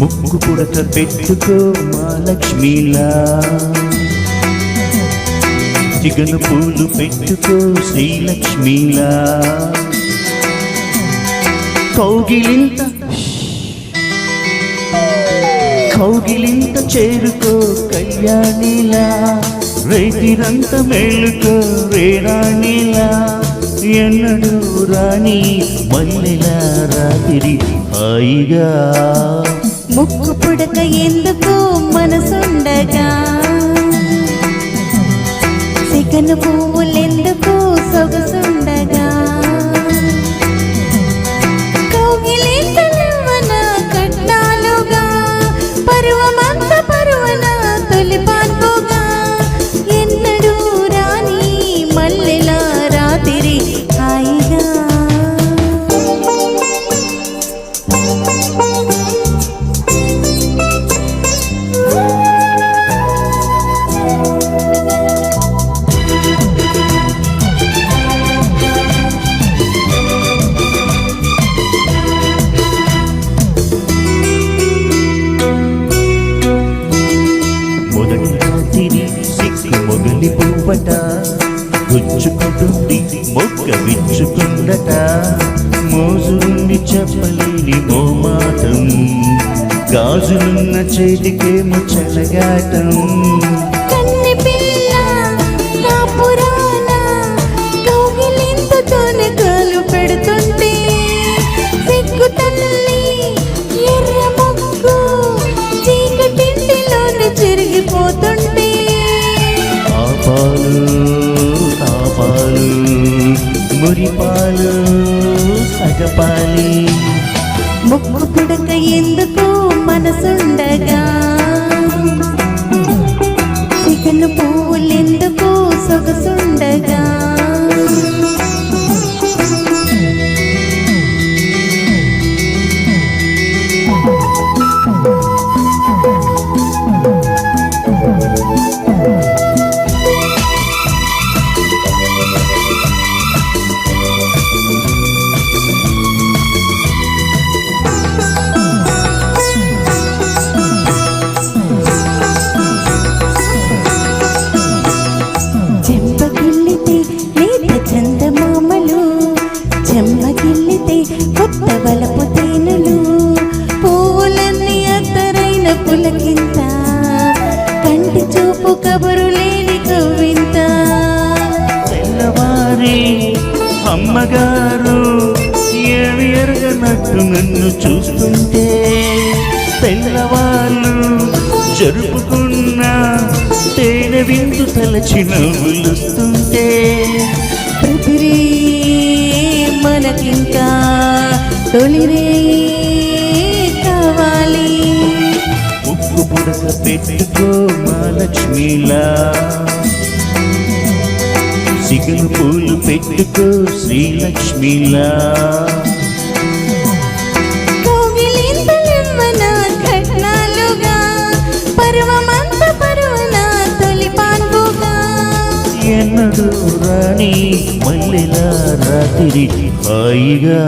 పుడక పెట్టుకో మా లక్ష్మీలా చిగను పూలు పెట్టుకో శ్రీలక్ష్మీలా. కౌగిలింత కౌగిలింత చేరుకో కళ్యాణిలా. రైతిరంత మేలుకో రేరాణిలా ఎన్నడూ రాణి మల్లెల రాత్రి హాయిగా. ముక్కు పుడక ఎందుకు మనసుండగా? సిగను పువ్వులెందుకు సొగసుండగా? కౌగిలింతలవన సిక్కు పువ్వట గుచ్చుకుంటుంది మొక్క విచ్చుకుందట. మోజుండి చెప్పలేని మోమాటం గాజులున్న చేతికేమో చెలగాటం కన్నె గురిపాలు సగపాలి. ముక్కు పుడక ఎందుకు మనసుండగా? చెమ్మగిల్లితే కొత్త వలపు తేనెలు. పువ్వులన్నీ అత్తరైన పులకింత. కంటి చూపు కబురు లేని కవ్వింత. తెల్లవారి అమ్మగారు ఏమి ఎరగనట్టు నన్ను చూస్తుంటే. తెల్లవాళ్ళు జరుపుకున్న తేనె విందు తలచి నవ్వులుస్తుంటే ప్రతిరే మనకింకా తొలిరే కావాలి. ఉప్పు పుడక పెట్టుకో మా లక్ష్మీలా సిగలు పూలు పెట్టుకో శ్రీలక్ష్మీలా. ఎన్నడు రాణి మల్లెల తిరిగి హాయిగా